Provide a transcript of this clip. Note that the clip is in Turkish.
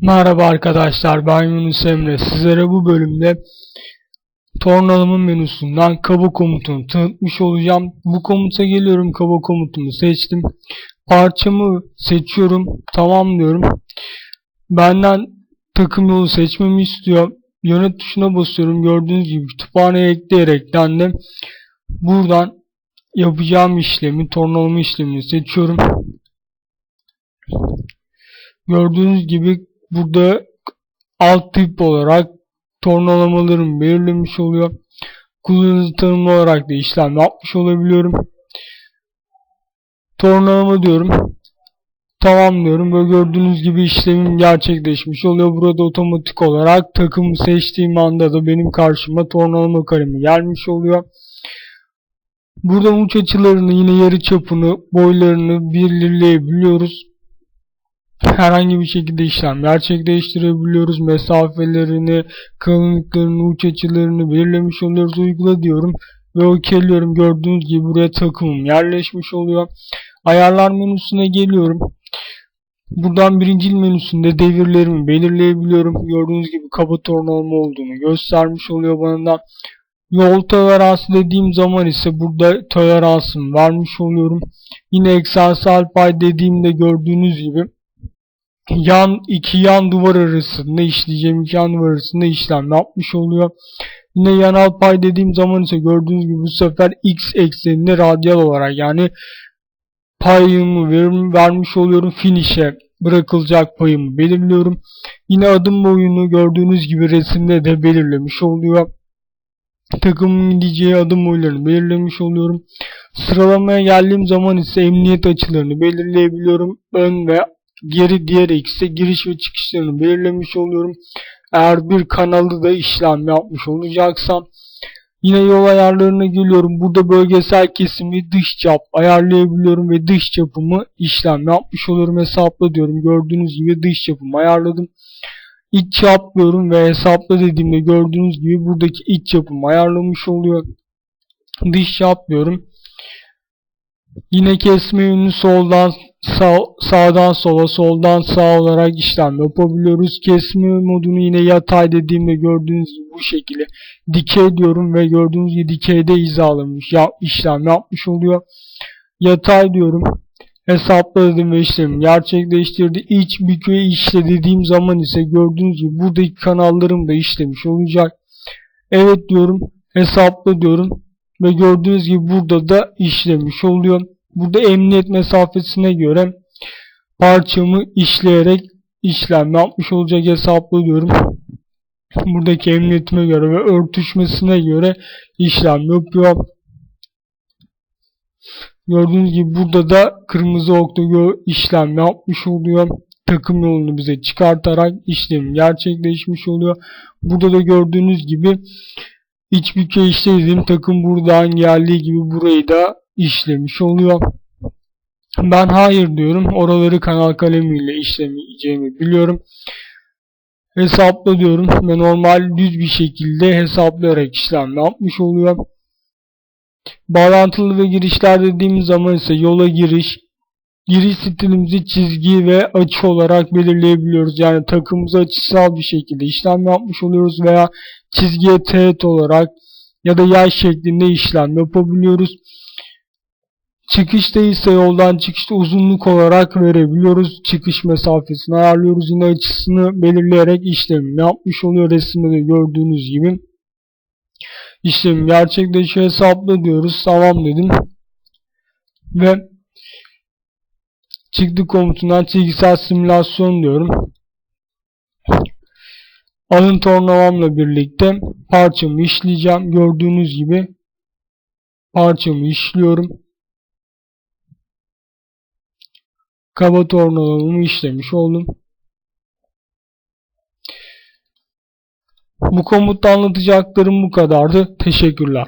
Merhaba arkadaşlar ben Yunus Emre. Sizlere bu bölümde tornalımın menüsünden kaba komutunu tanıtmış olacağım. Bu komuta geliyorum kaba komutumu seçtim. Parçamı seçiyorum. Tamam diyorum. Benden takım yolu seçmemi istiyor. Yönet tuşuna basıyorum. Gördüğünüz gibi kütüphaneye ekleyerekten de buradan yapacağım işlemi, tornalama işlemini seçiyorum. Gördüğünüz gibi burada alt tip olarak tornalamalarım belirlemiş oluyor. Kullanıcı tanımlı olarak da işlem yapmış olabiliyorum. Tornalama diyorum. Tamam diyorum. Böyle gördüğünüz gibi işlemim gerçekleşmiş oluyor. Burada otomatik olarak takımı seçtiğim anda da benim karşıma tornalama kalemi gelmiş oluyor. Buradan uç açılarını yine yarı çapını, boylarını belirleyebiliyoruz herhangi bir şekilde işlem gerçekleştirebiliyoruz. Mesafelerini, kalınlıklarını, uç açılarını belirlemiş oluyoruz. Uygula diyorum ve okeyliyorum. Gördüğünüz gibi buraya takımım yerleşmiş oluyor. Ayarlar menüsüne geliyorum. Buradan birincil menüsünde devirlerimi belirleyebiliyorum. Gördüğünüz gibi kaba tornalama olduğunu göstermiş oluyor bana da. Yol toleransı dediğim zaman ise burada toleransımı vermiş oluyorum. Yine eksensial pay dediğimde gördüğünüz gibi yan iki yan duvar arasında işleyeceğim iki yan duvar arasında işlem yapmış oluyor. Yine yanal pay dediğim zaman ise gördüğünüz gibi bu sefer x ekseninde radyal olarak yani payımı ver, vermiş oluyorum. Finish'e bırakılacak payımı belirliyorum. Yine adım boyunu gördüğünüz gibi resimde de belirlemiş oluyor. Takımın gideceği adım boylarını belirlemiş oluyorum. Sıralamaya geldiğim zaman ise emniyet açılarını belirleyebiliyorum. Ön ve geri diğer ise giriş ve çıkışlarını belirlemiş oluyorum. Eğer bir kanalı da işlem yapmış olacaksam yine yol ayarlarına geliyorum. Burada bölgesel kesimi dış çap ayarlayabiliyorum ve dış çapımı işlem yapmış oluyorum. Hesapla diyorum. Gördüğünüz gibi dış çapımı ayarladım. İç çap diyorum ve hesapla dediğimde gördüğünüz gibi buradaki iç çapımı ayarlamış oluyor. Dış çap diyorum. Yine kesme yönünü soldan sağ, sağdan sola soldan sağ olarak işlem yapabiliyoruz. Kesme modunu yine yatay dediğimde gördüğünüz gibi bu şekilde dikey diyorum ve gördüğünüz gibi dikeyde hizalamış ya, işlem yapmış oluyor. Yatay diyorum. Hesapladım ve işlemi gerçekleştirdi. İç büküye işle dediğim zaman ise gördüğünüz gibi buradaki kanallarım da işlemiş olacak. Evet diyorum. Hesapla diyorum. Ve gördüğünüz gibi burada da işlemiş oluyor. Burada emniyet mesafesine göre parçamı işleyerek işlem yapmış olacak hesaplıyorum. Buradaki emniyetime göre ve örtüşmesine göre işlem yapıyor. Gördüğünüz gibi burada da kırmızı okta işlem yapmış oluyor. Takım yolunu bize çıkartarak işlem gerçekleşmiş oluyor. Burada da gördüğünüz gibi iç bütçe işlediğim takım buradan geldiği gibi burayı da işlemiş oluyor. Ben hayır diyorum. Oraları kanal kalemiyle işlemeyeceğimi biliyorum. Hesapla diyorum ve normal düz bir şekilde hesaplayarak işlem yapmış oluyor. Bağlantılı ve girişler dediğimiz zaman ise yola giriş, giriş stilimizi çizgi ve açı olarak belirleyebiliyoruz. Yani takımımızı açısal bir şekilde işlem yapmış oluyoruz veya çizgiye teğet olarak ya da yay şeklinde işlem yapabiliyoruz. Çıkışta ise yoldan çıkışta uzunluk olarak verebiliyoruz. Çıkış mesafesini ayarlıyoruz. Yine açısını belirleyerek işlemi yapmış oluyor. Resimde de gördüğünüz gibi. İşlem gerçekleşiyor. Hesapla diyoruz. Tamam dedim. Ve çıktı komutundan çizgisel simülasyon diyorum. Alın tornavamla birlikte parçamı işleyeceğim. Gördüğünüz gibi parçamı işliyorum. Kaba tornalamamı işlemiş oldum. Bu komutta anlatacaklarım bu kadardı. Teşekkürler.